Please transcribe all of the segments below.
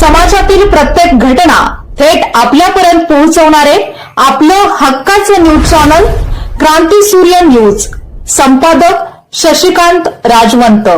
समाजातील प्रत्येक घटना थेट आपल्यापर्यंत पोहोचवणारे आपलं हक्काचं न्यूज चॅनल क्रांती सूर्य न्यूज. संपादक शशिकांत राजवंत.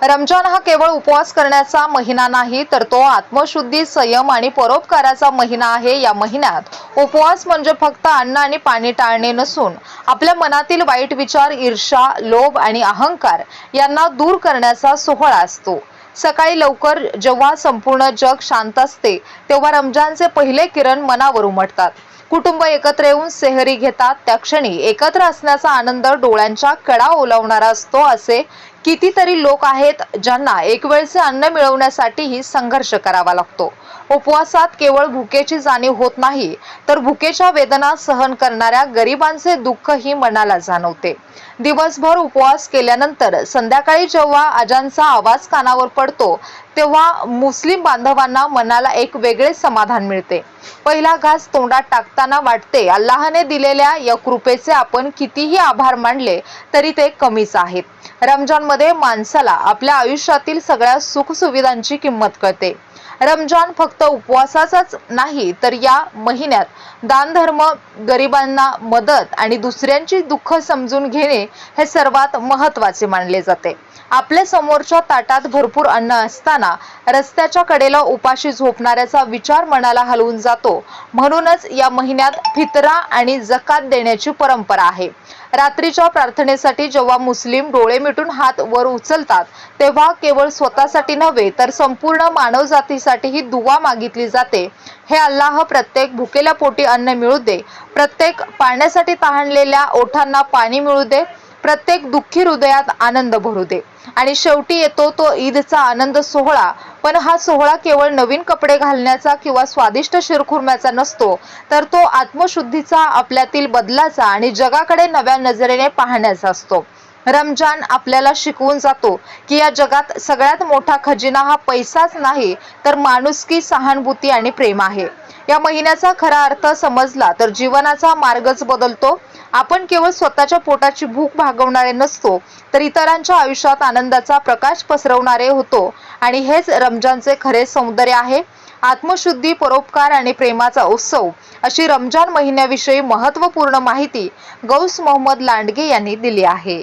रमजान हा केवळ उपवास करण्याचा महिना नाही तर तो आत्मशुद्धी संयम आणि परोपकाराचा महिना आहे. या महिन्यात उपवास म्हणजे फक्त अन्न आणि पाणी टाळणे नसून आपल्या मनातील वाईट विचार ईर्षा लोभ आणि अहंकार यांना दूर करण्याचा सोहळा असतो. सकाळी लवकर जेव्हा संपूर्ण जग शांत असते तेव्हा रमजानचे पहिले किरण मनावर उमटतात. कुटुंब एकत्र येऊन सेहरी घेतात त्या क्षणी एकत्र असण्याचा आनंद डोळ्यांच्या कडा ओलावणारा असतो असे कितीतरी लोक आहेत ज्यांना एक वेळचे अन्न मिळवण्यासाठीही संघर्ष करावा लागतो. उपवासात केवळ भुकेची जाणीव होत नाही तर भुकेच्या वेदना सहन करणाऱ्या गरिबांचे दुःखही मनाला जाणवते. दिवसभर उपवास केल्यानंतर संध्याकाळी जेव्हा अजांचा आवाज कानावर पडतो तेव्हा मुस्लिम बांधवांना मनाला एक वेगळे समाधान मिळते. पहिला घास तोंडात टाकताना वाटते अल्लाहने दिलेल्या या कृपेचे आपण कितीही आभार मानले तरी ते कमीच आहेत. रमजान रमजानमध्ये माणसाला आपल्या आयुष्यातील सगळ्या सुखसुविधांची किंमत कळते. रमजान फक्त उपवासाचाच नाही तर या महिन्यात दानधर्म गरिबांना मदत आणि दुसऱ्यांची दुःख समजून घेणे हे सर्वात महत्त्वाचे मानले जाते. आपल्या समोरच्या ताटात भरपूर अन्न असताना रस्त्याच्या कडेला उपाशी झोपणाऱ्याचा विचार मनाला हलवून जातो. म्हणूनच या महिन्यात फितरा आणि जकात देण्याची परंपरा आहे. रात्रीच्या प्रार्थनेसाठी जेव्हा मुस्लिम डोळे मिटून हात वर उचलतात तेव्हा केवळ स्वतःसाठी नव्हे तर संपूर्ण मानवजातीसाठीही दुवा मागितली जाते. हे अल्लाह प्रत्येक भुकेल्या पोटी अन्न मिळू दे. प्रत्येक पाण्यासाठी तहानलेल्या ओठांना पाणी मिळू दे. प्रत्येक दुःखी हृदयात आनंद भरू दे. आणि शेवटी येतो तो ईदचा आनंद सोहळा. पण हा सोहळा केवळ नवीन कपडे घालण्याचा किंवा स्वादिष्ट शिरखुर्म्याचा नसतो तर तो आत्मशुद्धीचा आपल्यातील बदलाचा आणि जगाकडे नव्या नजरेने पाहण्याचा असतो. रमजान आपल्याला शिकवून जातो की या जगात सगळ्यात मोठा खजिना हा पैसाच नाही तर माणुसकी सहानुभूती आणि प्रेम आहे. या महिन्याचा खरा अर्थ समजला तर जीवनाचा मार्गच बदलतो. आपण केवळ स्वतःच्या पोटाची भूक भागवणारे नसतो तर इतरांच्या आयुष्यात आनंदाचा प्रकाश पसरवणारे होतो. आणि हेच रमजानचे खरे सौंदर्य आहे. आत्मशुद्धी परोपकार आणि प्रेमाचा उत्सव अशी रमजान महिन्याविषयी महत्त्वपूर्ण माहिती गौस मोहम्मद लांडगे यांनी दिली आहे.